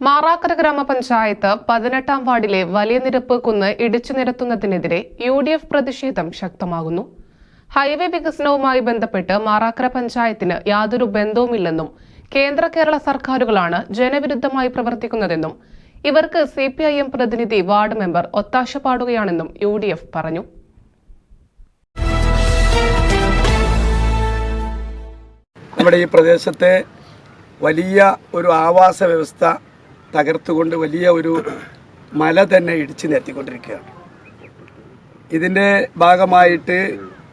മാറാക്കര ഗ്രാമപഞ്ചായത്ത് പതിനെട്ടാം വാർഡിലെ വലിയ നിരപ്പ് കുന്ന് ഇടിച്ചു നിരത്തുന്നതിനെതിരെ യു ഡി എഫ് പ്രതിഷേധം ശക്തമാകുന്നു. ഹൈവേ വികസനവുമായി ബന്ധപ്പെട്ട് മാറാക്കര പഞ്ചായത്തിന് യാതൊരു ബന്ധവുമില്ലെന്നും കേന്ദ്ര കേരള സർക്കാരുകളാണ് ജനവിരുദ്ധമായി പ്രവർത്തിക്കുന്നതെന്നും ഇവർക്ക് സി പി ഐ എം പ്രതിനിധി വാർഡ് മെമ്പർ ഒത്താശ പാടുകയാണെന്നും യു ഡി എഫ് പറഞ്ഞു. നമ്മുടെ ഈ പ്രദേശത്തെ വലിയ ഒരു ആവാസ വ്യവസ്ഥ തകർത്തുകൊണ്ട് വലിയ ഒരു മല തന്നെ ഇടിച്ചു നിരത്തിക്കൊണ്ടിരിക്കുകയാണ് ഇതിന്റെ ഭാഗമായിട്ട്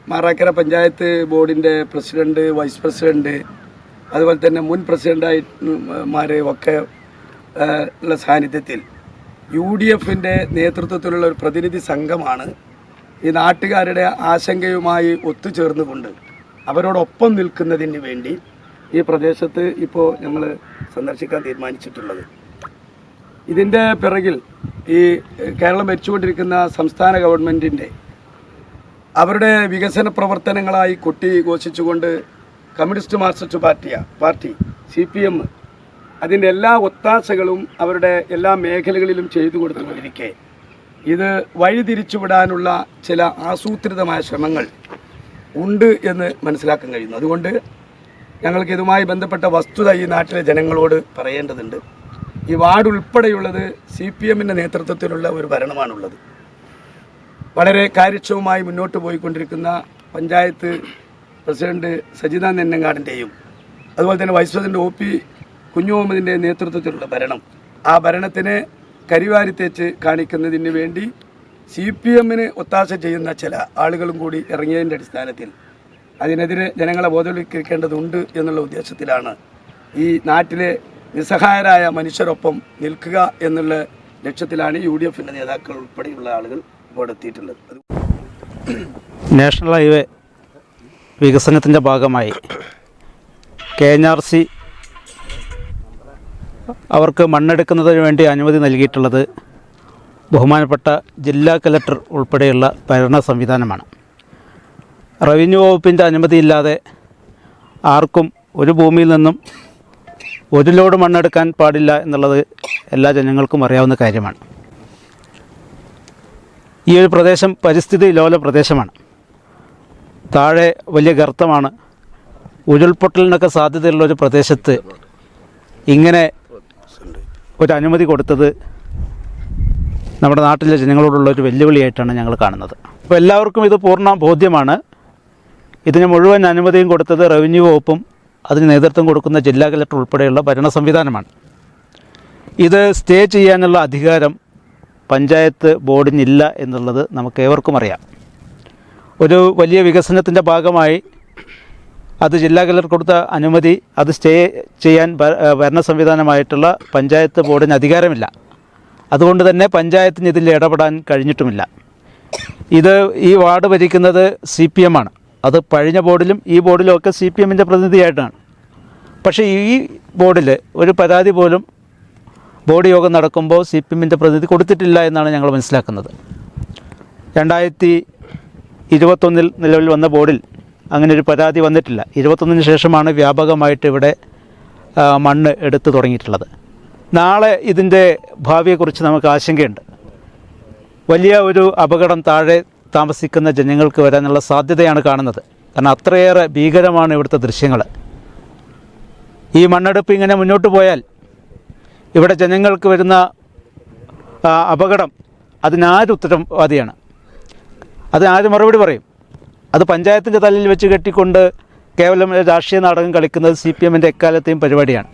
മാറാക്കര പഞ്ചായത്ത് ബോർഡിന്റെ പ്രസിഡന്റ് വൈസ് പ്രസിഡന്റ് അതുപോലെ തന്നെ മുൻ പ്രസിഡന്റായിമാരെ ഒക്കെ ഉള്ള സാന്നിധ്യത്തിൽ യു ഡി എഫിന്റെ നേതൃത്വത്തിലുള്ള ഒരു പ്രതിനിധി സംഘമാണ് ഈ നാട്ടുകാരുടെ ആശങ്കയുമായി ഒത്തുചേർന്നുകൊണ്ട് അവരോടൊപ്പം നിൽക്കുന്നതിന് വേണ്ടി ഈ പ്രദേശത്ത് ഇപ്പോൾ ഞങ്ങൾ സന്ദർശിക്കാൻ തീരുമാനിച്ചിട്ടുള്ളത്. ഇതിന്റെ പിറകിൽ ഈ കേരളം ഭരിച്ചുകൊണ്ടിരിക്കുന്ന സംസ്ഥാന ഗവൺമെന്റിന്റെ അവരുടെ വികസന പ്രവർത്തനങ്ങളായി കൊട്ടി ഘോഷിച്ചുകൊണ്ട് കമ്മ്യൂണിസ്റ്റ് മാർക്സിസ്റ്റ് പാർട്ടിയ പാർട്ടി സി പി എം അതിന്റെ എല്ലാ ഒത്താശകളും അവരുടെ എല്ലാ മേഖലകളിലും ചെയ്തു കൊടുത്തുകൊണ്ടിരിക്കെ. ഇത് വഴിതിരിച്ചുവിടാനുള്ള ചില ആസൂത്രിതമായ ശ്രമങ്ങൾ ഉണ്ട് എന്ന് മനസ്സിലാക്കാൻ കഴിയുന്നു. അതുകൊണ്ട് ഞങ്ങൾക്ക് ഇതുമായി ബന്ധപ്പെട്ട വസ്തുത ഈ നാട്ടിലെ ജനങ്ങളോട് പറയേണ്ടതുണ്ട്. ഈ വാർഡ് ഉൾപ്പെടെയുള്ളത് സി പി എമ്മിന്റെ നേതൃത്വത്തിലുള്ള ഒരു ഭരണമാണുള്ളത്. വളരെ കാര്യക്ഷമമായി മുന്നോട്ട് പോയിക്കൊണ്ടിരിക്കുന്ന പഞ്ചായത്ത് പ്രസിഡന്റ് സജിത നെന്നങ്ങാടിന്റെയും അതുപോലെ തന്നെ വൈസ് പ്രസിഡന്റ് ഒ പി കുഞ്ഞുമുഹമ്മദിന്റെ നേതൃത്വത്തിലുള്ള ഭരണം ആ ഭരണത്തിനെ കരിവാരി തേച്ച് കാണിക്കുന്നതിന് വേണ്ടി സി പി എമ്മിന് ഒത്താശ ചെയ്യുന്ന ചില ആളുകളും കൂടി ഇറങ്ങിയതിന്റെ അടിസ്ഥാനത്തിൽ അതിനെതിരെ ജനങ്ങളെ ബോധവൽക്കരിക്കേണ്ടതുണ്ട് എന്നുള്ള ഉദ്ദേശത്തിലാണ് ഈ നാട്ടിലെ നിസ്സഹായരായ മനുഷ്യരൊപ്പം നിൽക്കുക എന്നുള്ള ലക്ഷ്യത്തിലാണ് യു ഡി എഫിന്റെ നേതാക്കൾ ഉൾപ്പെടെയുള്ള ആളുകൾ ഇവിടെ എത്തിയിട്ടുള്ളത്. നാഷണൽ ഹൈവേ വികസനത്തിന്റെ ഭാഗമായി കെ എൻ ആർ സി അവർക്ക് മണ്ണെടുക്കുന്നതിന് വേണ്ടി അനുമതി നൽകിയിട്ടുള്ളത് ബഹുമാനപ്പെട്ട ജില്ലാ കലക്ടർ ഉൾപ്പെടെയുള്ള ഭരണ സംവിധാനമാണ്. റവന്യൂ വകുപ്പിന്റെ അനുമതിയില്ലാതെ ആർക്കും ഒരു ഭൂമിയിൽ നിന്നും ഒരു ലോഡ് മണ്ണെടുക്കാൻ പാടില്ല എന്നുള്ളത് എല്ലാ ജനങ്ങൾക്കും അറിയാവുന്ന കാര്യമാണ്. ഈ ഒരു പ്രദേശം പരിസ്ഥിതി ലോല പ്രദേശമാണ്. താഴെ വലിയ ഗർത്തമാണ്. ഉരുൾപൊട്ടലിനൊക്കെ സാധ്യതയുള്ള ഒരു പ്രദേശത്ത് ഇങ്ങനെ ഒരു അനുമതി കൊടുത്തത് നമ്മുടെ നാട്ടിലെ ജനങ്ങളോടുള്ള ഒരു വെല്ലുവിളിയായിട്ടാണ് ഞങ്ങൾ കാണുന്നത്. അപ്പോൾ എല്ലാവർക്കും ഇത് പൂർണ ബോധ്യമാണ്. ഇതിന് മുഴുവൻ അനുമതിയും കൊടുത്തത് റവന്യൂ വകുപ്പും അതിന് നേതൃത്വം കൊടുക്കുന്ന ജില്ലാ കലക്ടർ ഉൾപ്പെടെയുള്ള ഭരണ സംവിധാനമാണ്. ഇത് സ്റ്റേ ചെയ്യാനുള്ള അധികാരം പഞ്ചായത്ത് ബോർഡിനില്ല എന്നുള്ളത് നമുക്ക് ഏവർക്കും അറിയാം. ഒരു വലിയ വികസനത്തിന്റെ ഭാഗമായി അത് ജില്ലാ കലക്ടർ കൊടുത്ത അനുമതി അത് സ്റ്റേ ചെയ്യാൻ ഭരണ സംവിധാനമായിട്ടുള്ള പഞ്ചായത്ത് ബോർഡിന് അധികാരമില്ല. അതുകൊണ്ട് തന്നെ പഞ്ചായത്തിന് ഇതിൽ ഇടപെടാൻ കഴിഞ്ഞിട്ടുമില്ല. ഇത് ഈ വാർഡ് ഭരിക്കുന്നത് സി പി എം ആണ്. അത് പഴഞ്ഞ ബോർഡിലും ഈ ബോർഡിലും ഒക്കെ സി പി എമ്മിന്റെ പ്രതിനിധിയായിട്ടാണ്. പക്ഷേ ഈ ബോർഡിൽ ഒരു പരാതി പോലും ബോർഡ് യോഗം നടക്കുമ്പോൾ സി പി എമ്മിന്റെ പ്രതിനിധി കൊടുത്തിട്ടില്ല എന്നാണ് ഞങ്ങൾ മനസ്സിലാക്കുന്നത്. രണ്ടായിരത്തി ഇരുപത്തൊന്നിൽ നിലവിൽ വന്ന ബോർഡിൽ അങ്ങനെ ഒരു പരാതി വന്നിട്ടില്ല. ഇരുപത്തൊന്നിന് ശേഷമാണ് വ്യാപകമായിട്ട് ഇവിടെ മണ്ണ് എടുത്ത് തുടങ്ങിയിട്ടുള്ളത്. നാളെ ഇതിന്റെ ഭാവിയെക്കുറിച്ച് നമുക്ക് ആശങ്കയുണ്ട്. വലിയ ഒരു അപകടം താഴെ താമസിക്കുന്ന ജനങ്ങൾക്ക് വരാനുള്ള സാധ്യതയാണ് കാണുന്നത്. കാരണം അത്രയേറെ ഭീകരമാണ് ഇവിടുത്തെ ദൃശ്യങ്ങൾ. ഈ മണ്ണെടുപ്പ് ഇങ്ങനെ മുന്നോട്ട് പോയാൽ ഇവിടെ ജനങ്ങൾക്ക് വരുന്ന അപകടം അതിനാര് ഉത്തരവാദിയാണ്? അത് ആര് മറുപടി പറയും? അത് പഞ്ചായത്തിന്റെ തലയിൽ വെച്ച് കെട്ടിക്കൊണ്ട് കേവലം രാഷ്ട്രീയ നാടകം കളിക്കുന്നത് സി പി എമ്മിന്റെ എക്കാലത്തെയും പരിപാടിയാണ്.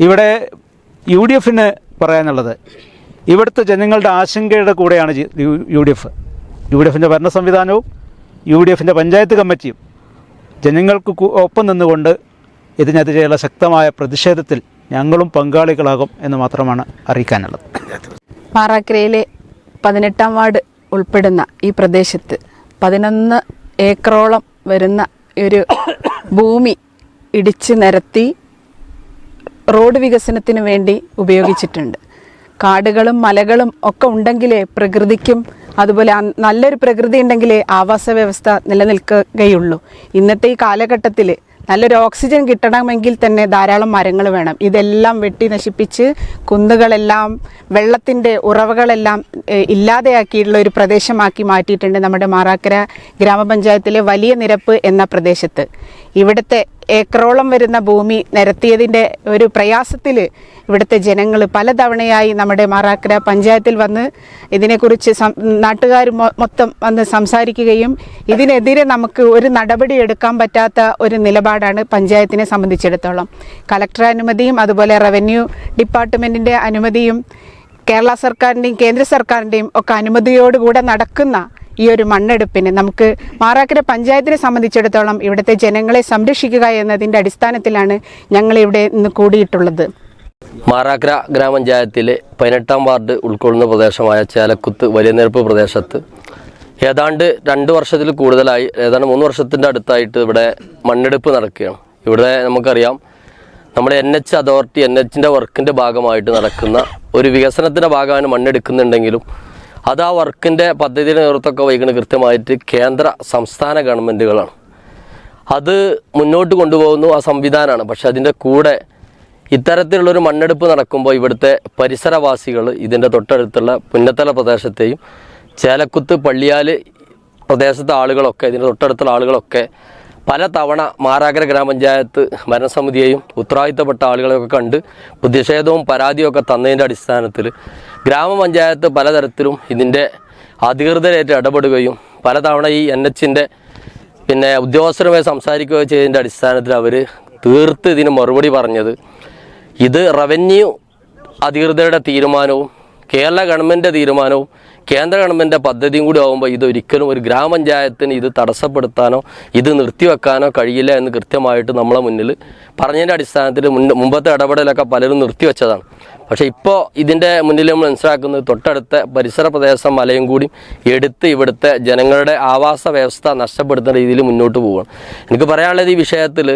ഇവിടെ യു ഡി എഫിന് പറയാനുള്ളത് ഇവിടുത്തെ ജനങ്ങളുടെ ആശങ്കയുടെ കൂടെയാണ് U D F. U D എഫിന്റെ ഭരണ സംവിധാനവും യു ഡി എഫിന്റെ പഞ്ചായത്ത് കമ്മിറ്റിയും ജനങ്ങൾക്ക് ഒപ്പം നിന്നുകൊണ്ട് ഇതിനെതിരെയുള്ള ശക്തമായ പ്രതിഷേധത്തിൽ ഞങ്ങളും പങ്കാളികളാകും എന്ന് മാത്രമാണ് അറിയിക്കാനുള്ളത്. പാറാക്കരയിലെ പതിനെട്ടാം വാർഡ് ഉൾപ്പെടുന്ന ഈ പ്രദേശത്ത് പതിനൊന്ന് ഏക്കറോളം വരുന്ന ഒരു ഭൂമി ഇടിച്ച് നിരത്തി റോഡ് വികസനത്തിന് വേണ്ടി ഉപയോഗിച്ചിട്ടുണ്ട്. കാടുകളും മലകളും ഒക്കെ ഉണ്ടെങ്കിലേ പ്രകൃതിക്കും അതുപോലെ നല്ലൊരു പ്രകൃതി ഉണ്ടെങ്കിൽ ആവാസ വ്യവസ്ഥ നിലനിൽക്കുകയുള്ളൂ. ഇന്നത്തെ ഈ കാലഘട്ടത്തിൽ നല്ലൊരു ഓക്സിജൻ കിട്ടണമെങ്കിൽ തന്നെ ധാരാളം മരങ്ങൾ വേണം. ഇതെല്ലാം വെട്ടി നശിപ്പിച്ച് കുന്നുകളെല്ലാം വെള്ളത്തിന്റെ ഉറവകളെല്ലാം ഇല്ലാതെയാക്കിയിട്ടുള്ള ഒരു പ്രദേശമാക്കി മാറ്റിയിട്ടുണ്ട് നമ്മുടെ മാറാക്കര ഗ്രാമപഞ്ചായത്തിലെ വലിയ നിരപ്പ് എന്ന പ്രദേശത്ത്. ഇവിടുത്തെ ഏക്കറോളം വരുന്ന ഭൂമി നിരത്തിയതിന്റെ ഒരു പ്രയാസത്തിൽ ഇവിടുത്തെ ജനങ്ങൾ പലതവണയായി നമ്മുടെ മാറാക്കര പഞ്ചായത്തിൽ വന്ന് ഇതിനെക്കുറിച്ച് നാട്ടുകാർ മൊത്തം വന്ന് സംസാരിക്കുകയും ഇതിനെതിരെ നമുക്ക് ഒരു നടപടി എടുക്കാൻ പറ്റാത്ത ഒരു നിലപാടാണ് പഞ്ചായത്തിനെ സംബന്ധിച്ചിടത്തോളം. കളക്ടർ അനുമതിയും അതുപോലെ റവന്യൂ ഡിപ്പാർട്ട്മെന്റിന്റെ അനുമതിയും കേരള സർക്കാരിന്റെയും കേന്ദ്ര സർക്കാരിന്റെയും ഒക്കെ അനുമതിയോടുകൂടെ നടക്കുന്ന ഈ ഒരു മണ്ണെടുപ്പിന് നമുക്ക് മാറാക്കര പഞ്ചായത്തിനെ സംബന്ധിച്ചിടത്തോളം ഇവിടുത്തെ ജനങ്ങളെ സംരക്ഷിക്കുക എന്നതിന്റെ അടിസ്ഥാനത്തിലാണ് ഞങ്ങൾ ഇവിടെ ഇന്ന് കൂടിയിട്ടുള്ളത്. മാറാക്കര ഗ്രാമപഞ്ചായത്തിലെ പതിനെട്ടാം വാർഡ് ഉൾക്കൊള്ളുന്ന പ്രദേശമായ ചേലക്കുത്ത് വലിയ നിരപ്പ് പ്രദേശത്ത് ഏതാണ്ട് രണ്ട് വർഷത്തിൽ കൂടുതലായി ഏതാണ്ട് മൂന്ന് വർഷത്തിന്റെ അടുത്തായിട്ട് ഇവിടെ മണ്ണെടുപ്പ് നടക്കുകയാണ്. ഇവിടെ നമുക്കറിയാം നമ്മുടെ എൻ എച്ച് അതോറിറ്റി എൻ എച്ചിന്റെ വർക്കിന്റെ ഭാഗമായിട്ട് നടക്കുന്ന ഒരു വികസനത്തിന്റെ ഭാഗമാണ് മണ്ണെടുക്കുന്നുണ്ടെങ്കിലും അത് ആ വർക്കിന്റെ പദ്ധതിയുടെ നേതൃത്വമൊക്കെ വഹിക്കുന്നത് കൃത്യമായിട്ട് കേന്ദ്ര സംസ്ഥാന ഗവൺമെന്റുകളാണ് അത് മുന്നോട്ട് കൊണ്ടുപോകുന്നു ആ സംവിധാനമാണ്. പക്ഷെ അതിന്റെ കൂടെ ഇത്തരത്തിലുള്ളൊരു മണ്ണെടുപ്പ് നടക്കുമ്പോൾ ഇവിടുത്തെ പരിസരവാസികൾ ഇതിന്റെ തൊട്ടടുത്തുള്ള പുന്നത്തല പ്രദേശത്തെയും ചേലക്കുത്ത് പള്ളിയാൽ പ്രദേശത്തെ ആളുകളൊക്കെ ഇതിന്റെ തൊട്ടടുത്തുള്ള ആളുകളൊക്കെ പല തവണ മാറാകര ഗ്രാമപഞ്ചായത്ത് ഭരണസമിതിയെയും ഉത്തരവാദിത്തപ്പെട്ട ആളുകളെയൊക്കെ കണ്ട് പ്രതിഷേധവും പരാതിയും ഒക്കെ തന്നതിന്റെ അടിസ്ഥാനത്തിൽ ഗ്രാമപഞ്ചായത്ത് പലതരത്തിലും ഇതിന്റെ അധികൃതരായിട്ട് ഇടപെടുകയും പലതവണ ഈ എൻ എച്ചിന്റെ പിന്നെ ഉദ്യോഗസ്ഥരുമായി സംസാരിക്കുകയോ ചെയ്തതിന്റെ അടിസ്ഥാനത്തിൽ അവർ തീർത്ത് ഇതിന് മറുപടി പറഞ്ഞത്. ഇത് റവന്യൂ അധികൃതരുടെ തീരുമാനവും കേരള ഗവൺമെന്റ് തീരുമാനവും കേന്ദ്ര ഗവൺമെന്റിന്റെ പദ്ധതിയും കൂടി ആകുമ്പോൾ ഇതൊരിക്കലും ഒരു ഗ്രാമപഞ്ചായത്തിന് ഇത് തടസ്സപ്പെടുത്താനോ ഇത് നിർത്തിവെക്കാനോ കഴിയില്ല എന്ന് കൃത്യമായിട്ട് നമ്മളെ മുന്നിൽ പറഞ്ഞതിന്റെ അടിസ്ഥാനത്തിൽ മുൻ മുമ്പത്തെ ഇടപെടലൊക്കെ പലരും നിർത്തിവെച്ചതാണ്. പക്ഷേ ഇപ്പോൾ ഇതിന്റെ മുന്നിൽ നമ്മൾ മനസ്സിലാക്കുന്നത് തൊട്ടടുത്ത പരിസര പ്രദേശം മലയും കൂടി എടുത്ത് ഇവിടുത്തെ ജനങ്ങളുടെ ആവാസ വ്യവസ്ഥ നഷ്ടപ്പെടുത്തുന്ന രീതിയിൽ മുന്നോട്ട് പോവുകയാണ്. എനിക്ക് പറയാനുള്ളത് ഈ വിഷയത്തിൽ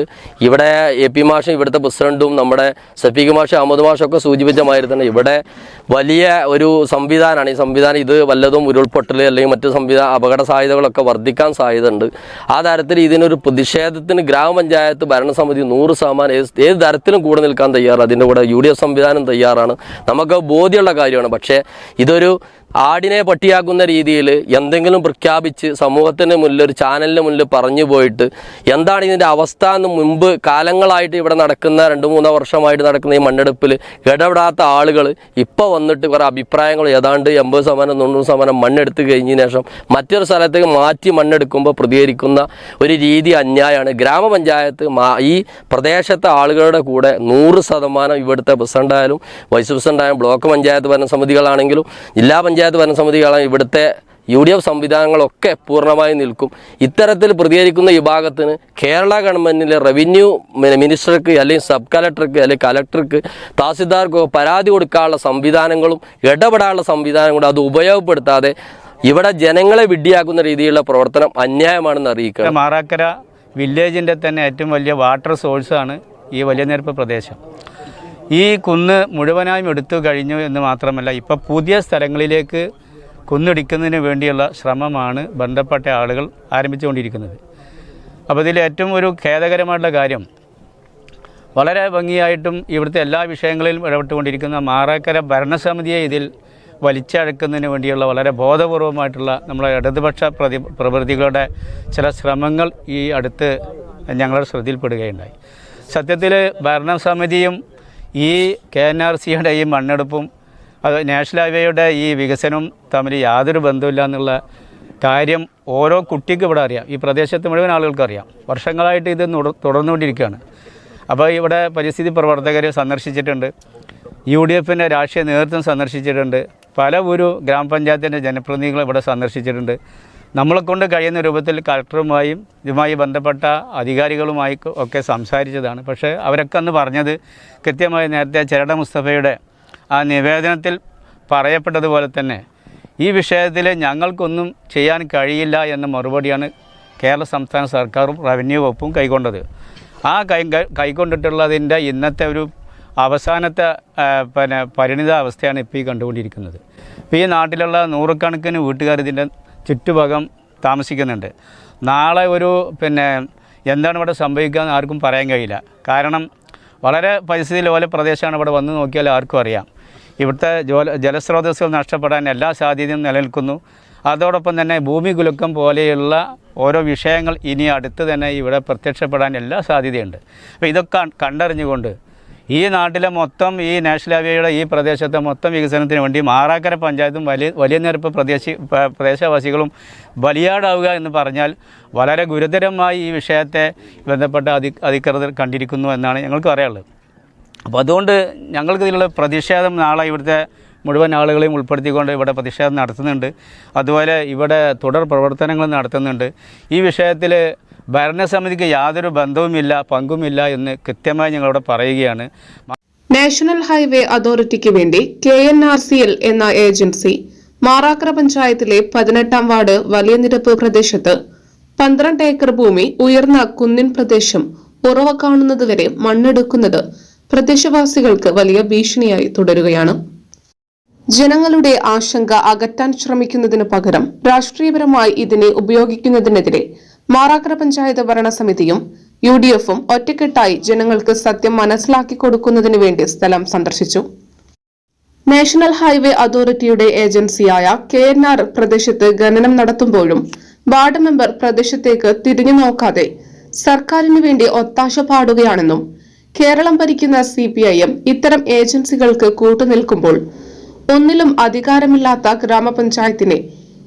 ഇവിടെ എ പി മാഷും ഇവിടുത്തെ പ്രസിഡന്റും നമ്മുടെ സഫീഖ് മാഷും അഹമ്മദ് മാഷും ഒക്കെ സൂചിപ്പിച്ച മാതിരി തന്നെ ഇവിടെ വലിയ ഒരു സംവിധാനമാണ്. ഈ സംവിധാനം ഇത് വല്ലതും ഉരുൾപൊട്ടൽ അല്ലെങ്കിൽ മറ്റ് സംവിധാന അപകട സാധ്യതകളൊക്കെ വർദ്ധിക്കാൻ സാധ്യതയുണ്ട്. ആ തരത്തിൽ ഇതിനൊരു പ്രതിഷേധത്തിന് ഗ്രാമപഞ്ചായത്ത് ഭരണസമിതി നൂറ് ശതമാനം ഏത് തരത്തിലും കൂടെ നിൽക്കാൻ തയ്യാറാണ് അതിന്റെ കൂടെ യു ഡി എഫ് സംവിധാനം തയ്യാറാണ്. നമുക്ക് ബോധ്യമുള്ള കാര്യമാണ്. പക്ഷേ ഇതൊരു ആടിനെ പട്ടിയാക്കുന്ന രീതിയിൽ എന്തെങ്കിലും പ്രഖ്യാപിച്ച് സമൂഹത്തിന് മുന്നിൽ ഒരു ചാനലിന് മുന്നിൽ പറഞ്ഞു പോയിട്ട് എന്താണ് ഇതിന്റെ അവസ്ഥ എന്ന് മുമ്പ് കാലങ്ങളായിട്ട് ഇവിടെ നടക്കുന്ന രണ്ട് മൂന്നോ വർഷമായിട്ട് നടക്കുന്ന ഈ മണ്ണെടുപ്പിൽ ഇടപെടാത്ത ആളുകൾ ഇപ്പോൾ വന്നിട്ട് കുറേ അഭിപ്രായങ്ങൾ ഏതാണ്ട് എൺപത് ശതമാനം തൊണ്ണൂറ് ശതമാനം മണ്ണെടുത്ത് കഴിഞ്ഞതിന് ശേഷം മറ്റൊരു സ്ഥലത്തേക്ക് മാറ്റി മണ്ണെടുക്കുമ്പോൾ പ്രതികരിക്കുന്ന ഒരു രീതി അന്യായമാണ് ഗ്രാമപഞ്ചായത്ത് ഈ പ്രദേശത്തെ ആളുകളുടെ കൂടെ നൂറ് ശതമാനം ഇവിടുത്തെ പ്രസിഡന്റായാലും വൈസ് പ്രസിഡന്റായാലും ബ്ലോക്ക് പഞ്ചായത്ത് ഭരണസമിതികളാണെങ്കിലും ജില്ലാ പഞ്ചായത്ത് ഭരണസമിതികളാണെങ്കിലും ഇവിടുത്തെ യു ഡി എഫ് സംവിധാനങ്ങളൊക്കെ പൂർണമായി നിൽക്കും. ഇത്തരത്തിൽ പ്രതികരിക്കുന്ന വിഭാഗത്തിന് കേരള ഗവൺമെന്റിലെ റവന്യൂ മിനിസ്റ്റർക്ക് അല്ലെങ്കിൽ സബ് കലക്ടർക്ക് അല്ലെങ്കിൽ കലക്ടർക്ക് തഹസിൽദാർക്കോ പരാതി കൊടുക്കാനുള്ള സംവിധാനങ്ങളും ഇടപെടാനുള്ള സംവിധാനങ്ങളും അത് ഉപയോഗപ്പെടുത്താതെ ഇവിടെ ജനങ്ങളെ വിഡ്ഢിയാക്കുന്ന രീതിയിലുള്ള പ്രവർത്തനം അന്യായമാണെന്ന് അറിയിക്കുക. മാറാക്കര വില്ലേജിന്റെ തന്നെ ഏറ്റവും വലിയ വാട്ടർ സോഴ്സാണ് ഈ വലിയ നിരപ്പ് പ്രദേശം. ഈ കുന്ന് മുഴുവനായും എടുത്തു കഴിഞ്ഞു എന്ന് മാത്രമല്ല ഇപ്പോൾ പുതിയ സ്ഥലങ്ങളിലേക്ക് കുന്നിടിക്കുന്നതിന് വേണ്ടിയുള്ള ശ്രമമാണ് ബന്ധപ്പെട്ട ആളുകൾ ആരംഭിച്ചുകൊണ്ടിരിക്കുന്നത്. അപ്പോൾ ഇതിൽ ഏറ്റവും ഒരു ഖേദകരമായിട്ടുള്ള കാര്യം വളരെ ഭംഗിയായിട്ടും ഇവിടുത്തെ എല്ലാ വിഷയങ്ങളിലും ഇടപെട്ടുകൊണ്ടിരിക്കുന്ന മാറാക്കര ഭരണസമിതിയെ ഇതിൽ വലിച്ചഴക്കുന്നതിന് വേണ്ടിയുള്ള വളരെ ബോധപൂർവമായിട്ടുള്ള നമ്മളെ ഇടതുപക്ഷ പ്രതി പ്രവൃത്തികളുടെ ചില ശ്രമങ്ങൾ ഈ അടുത്ത് ഞങ്ങളുടെ ശ്രദ്ധയിൽപ്പെടുകയുണ്ടായി. സത്യത്തിൽ ഭരണസമിതിയും ഈ കെ എൻ ആർ സിയുടെ ഈ മണ്ണെടുപ്പും അത് നാഷണൽ ഹൈവേയുടെ ഈ വികസനവും തമ്മിൽ യാതൊരു ബന്ധമില്ല എന്നുള്ള കാര്യം ഓരോ കുട്ടിക്കും ഇവിടെ അറിയാം. ഈ പ്രദേശത്ത് മുഴുവൻ ആളുകൾക്ക് അറിയാം. വർഷങ്ങളായിട്ട് ഇത് തുടർന്നുകൊണ്ടിരിക്കുകയാണ്. അപ്പോൾ ഇവിടെ പരിസ്ഥിതി പ്രവർത്തകർ സന്ദർശിച്ചിട്ടുണ്ട്. യു ഡി എഫിന്റെ രാഷ്ട്രീയ നേതൃത്വം സന്ദർശിച്ചിട്ടുണ്ട്. പല ഒരു ഗ്രാമപഞ്ചായത്തിന്റെ ജനപ്രതിനിധികൾ ഇവിടെ സന്ദർശിച്ചിട്ടുണ്ട്. നമ്മളെ കൊണ്ട് കഴിയുന്ന രൂപത്തിൽ കളക്ടറുമായും ഇതുമായി ബന്ധപ്പെട്ട അധികാരികളുമായി ഒക്കെ സംസാരിച്ചതാണ്. പക്ഷേ അവരൊക്കെ അന്ന് പറഞ്ഞത് കൃത്യമായി നേരത്തെ ചരട മുസ്തഫയുടെ ആ നിവേദനത്തിൽ പറയപ്പെട്ടതുപോലെ തന്നെ ഈ വിഷയത്തിൽ ഞങ്ങൾക്കൊന്നും ചെയ്യാൻ കഴിയില്ല എന്ന മറുപടിയാണ് കേരള സംസ്ഥാന സർക്കാരും റവന്യൂ വകുപ്പും കൈക്കൊണ്ടത്. ആ കൈ കൈക്കൊണ്ടിട്ടുള്ളതിന്റെ ഇന്നത്തെ ഒരു അവസാനത്തെ പിന്നെ പിന്നെ പരിണിതാവസ്ഥയാണ് ഇപ്പോൾ ഈ കണ്ടുകൊണ്ടിരിക്കുന്നത്. ഇപ്പോൾ ഈ നാട്ടിലുള്ള നൂറുകണക്കിന് വീട്ടുകാർ ഇതിന്റെ ചുറ്റുഭാഗം താമസിക്കുന്നുണ്ട്. നാളെ ഒരു പിന്നെ എന്താണ് ഇവിടെ സംഭവിക്കുക ആർക്കും പറയാൻ കഴിയില്ല. കാരണം വളരെ പരിസ്ഥിതി ലോല പ്രദേശമാണ് ഇവിടെ വന്ന് നോക്കിയാൽ ആർക്കും അറിയാം. ഇവിടുത്തെ ജോല ജലസ്രോതസ്സുകൾ നഷ്ടപ്പെടാൻ എല്ലാ സാധ്യതയും നിലനിൽക്കുന്നു. അതോടൊപ്പം തന്നെ ഭൂമി കുലുക്കം പോലെയുള്ള ഓരോ വിഷയങ്ങൾ ഇനി അടുത്ത് തന്നെ ഇവിടെ പ്രത്യക്ഷപ്പെടാൻ എല്ലാ സാധ്യതയുണ്ട്. അപ്പോൾ ഇതൊക്കെ കണ്ടറിഞ്ഞുകൊണ്ട് ഈ നാട്ടിലെ മൊത്തം ഈ നാഷണൽ ഹൈവേയുടെ ഈ പ്രദേശത്തെ മൊത്തം വികസനത്തിന് വേണ്ടി മാറാക്കര പഞ്ചായത്തും വലിയ വലിയ നിരപ്പ് പ്രദേശ പ്രദേശവാസികളും ബലിയാടാവുക എന്ന് പറഞ്ഞാൽ വളരെ ഗുരുതരമായി ഈ വിഷയത്തെ ബന്ധപ്പെട്ട അധി അധികൃതർ കണ്ടിരിക്കുന്നു എന്നാണ് ഞങ്ങൾക്ക് പറയാനുള്ളത്. അപ്പോൾ അതുകൊണ്ട് ഞങ്ങൾക്ക് ഇതിലുള്ള പ്രതിഷേധം നാളെ ഇവിടുത്തെ മുഴുവൻ ആളുകളെയും ഉൾപ്പെടുത്തിക്കൊണ്ട് ഇവിടെ പ്രതിഷേധം നടത്തുന്നുണ്ട്. അതുപോലെ ഇവിടെ തുടർ പ്രവർത്തനങ്ങൾ നടത്തുന്നുണ്ട്. ഈ വിഷയത്തിൽ ഭരണസമിതിക്ക് യാതൊരു ബന്ധവുമില്ല പങ്കുമില്ല എന്ന് കൃത്യമായി ഞങ്ങളോട് പറയുകയാണ്. നാഷണൽ ഹൈവേ അതോറിറ്റിക്ക് വേണ്ടി K N R C L എന്ന ഏജൻസി മാറാക്കര പഞ്ചായത്തിലെ പതിനെട്ടാം വാർഡ് വലിയ നിരപ്പ് പ്രദേശത്ത് പന്ത്രണ്ട് ഏക്കർ ഭൂമി ഉയർന്ന കുന്നിൻ പ്രദേശം ഉറവ കാണുന്നതുവരെ മണ്ണെടുക്കുന്നത് പ്രദേശവാസികൾക്ക് വലിയ ഭീഷണിയായി തുടരുകയാണ്. ജനങ്ങളുടെ ആശങ്ക അകറ്റാൻ ശ്രമിക്കുന്നതിനു പകരം രാഷ്ട്രീയപരമായി ഇതിനെ ഉപയോഗിക്കുന്നതിനെതിരെ മാറാക്കര പഞ്ചായത്ത് ഭരണസമിതിയും യു ഡി എഫും ഒറ്റക്കെട്ടായി ജനങ്ങൾക്ക് സത്യം മനസ്സിലാക്കി കൊടുക്കുന്നതിനു വേണ്ടി സ്ഥലം സന്ദർശിച്ചു. നാഷണൽ ഹൈവേ അതോറിറ്റിയുടെ ഏജൻസിയായ കെ എൻ ആർ പ്രദേശത്ത് ഖനനം നടത്തുമ്പോഴും വാർഡ് മെമ്പർ പ്രദേശത്തേക്ക് തിരിഞ്ഞു നോക്കാതെ സർക്കാരിനു വേണ്ടി ഒത്താശ പാടുകയാണെന്നും കേരളം ഭരിക്കുന്ന സി പി ഐ എം ഇത്തരം ഏജൻസികൾക്ക് കൂട്ടുനിൽക്കുമ്പോൾ ഒന്നിലും അധികാരമില്ലാത്ത ഗ്രാമപഞ്ചായത്തിനെ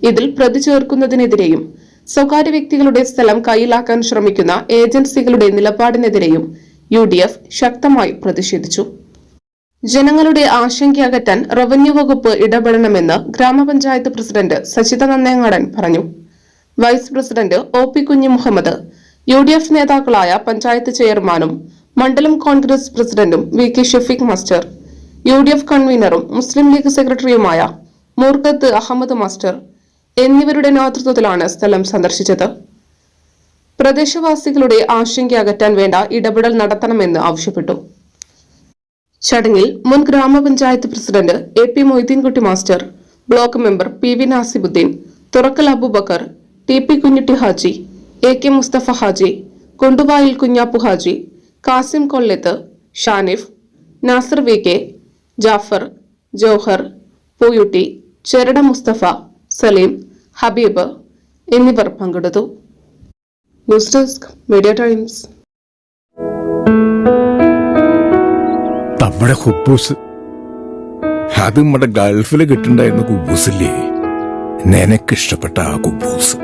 ഇതിൽ പ്രതി ചേർക്കുന്നതിനെതിരെയും സ്വകാര്യ വ്യക്തികളുടെ സ്ഥലം കയ്യിലാക്കാൻ ശ്രമിക്കുന്ന ഏജൻസികളുടെ നിലപാടിനെതിരെയും യു ഡി എഫ് ശക്തമായി പ്രതിഷേധിച്ചു. ജനങ്ങളുടെ ആശങ്ക അകറ്റാൻ റവന്യൂ വകുപ്പ് ഇടപെടണമെന്ന് ഗ്രാമപഞ്ചായത്ത് പ്രസിഡന്റ് സച്ചിത നന്നേങ്ങാടൻ പറഞ്ഞു. വൈസ് പ്രസിഡന്റ് ഒ പി കുഞ്ഞി മുഹമ്മദ് യു ഡി എഫ് നേതാക്കളായ പഞ്ചായത്ത് ചെയർമാനും മണ്ഡലം കോൺഗ്രസ് പ്രസിഡന്റും V K Shafeeq master U D F കൺവീനറും മുസ്ലിം ലീഗ് സെക്രട്ടറിയുമായ മൂർഖത്ത് അഹമ്മദ് മാസ്റ്റർ എന്നിവരുടെ നേതൃത്വത്തിലാണ് സ്ഥലം സന്ദർശിച്ചത്. പ്രദേശവാസികളുടെ ആശങ്ക അകറ്റാൻ വേണ്ട ഇടപെടൽ നടത്തണമെന്ന് ആവശ്യപ്പെട്ടു. ചടങ്ങിൽ മുൻ grama panchayat president A P Moideenkutty master block member P V Nasibuddin Thurakkal Aboobacker T P Kunhitty Haji A K Musthafa Haji Konduvayil Kunhappu Haji Kasim Kollath Shanif Nasar V K Jafar Johar പൂയുട്ടി Cherada Musthafa Saleem Habeeb എന്നിവർ പങ്കെടുത്തു. News desk Media Times. നമ്മുടെ ഹുബൂസ്. അത് നമ്മുടെ ഗൾഫിൽ കിട്ടുണ്ടായിരുന്ന നിനക്ക് ഇഷ്ടപ്പെട്ട ആ കുബൂസ്.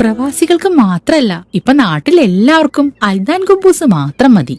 പ്രവാസികൾക്ക് മാത്രല്ല ഇപ്പൊ നാട്ടിൽ എല്ലാവർക്കും അൽദാൻ കുബൂസ് മാത്രം മതി.